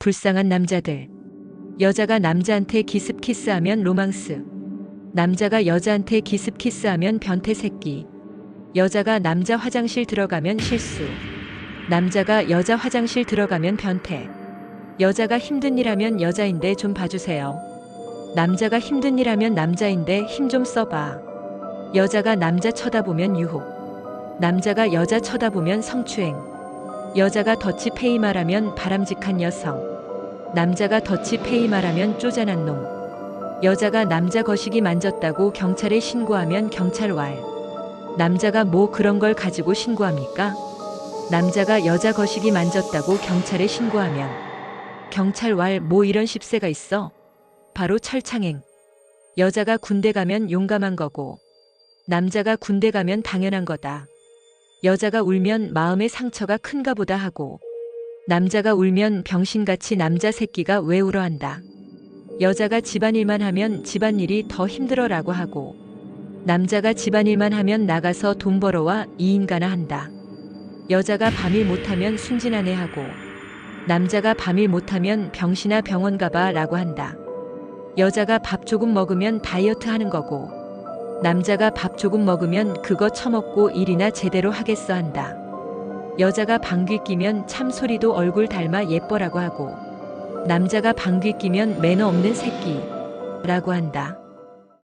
불쌍한 남자들. 여자가 남자한테 기습 키스하면 로망스. 남자가 여자한테 기습 키스하면 변태 새끼. 여자가 남자 화장실 들어가면 실수. 남자가 여자 화장실 들어가면 변태. 여자가 힘든 일 하면 여자인데 좀 봐주세요. 남자가 힘든 일 하면 남자인데 힘 좀 써봐. 여자가 남자 쳐다보면 유혹. 남자가 여자 쳐다보면 성추행. 여자가 더치페이 말하면 바람직한 여성. 남자가 더치 페이 말하면 쪼잔한 놈. 여자가 남자 거시기 만졌다고 경찰에 신고하면 경찰 왈. 남자가 뭐 그런 걸 가지고 신고합니까? 남자가 여자 거시기 만졌다고 경찰에 신고하면 경찰 왈 뭐 이런 십세가 있어? 바로 철창행. 여자가 군대 가면 용감한 거고 남자가 군대 가면 당연한 거다. 여자가 울면 마음의 상처가 큰가 보다 하고 남자가 울면 병신같이 남자 새끼가 왜 울어 한다. 여자가 집안일만 하면 집안일이 더 힘들어라고 하고 남자가 집안일만 하면 나가서 돈 벌어와 이인가나 한다. 여자가 밤일 못하면 순진하네 하고 남자가 밤일 못하면 병신아 병원 가봐 라고 한다. 여자가 밥 조금 먹으면 다이어트 하는 거고 남자가 밥 조금 먹으면 그거 처먹고 일이나 제대로 하겠어 한다. 여자가 방귀 끼면 참소리도 얼굴 닮아 예뻐라고 하고 남자가 방귀 끼면 매너 없는 새끼라고 한다.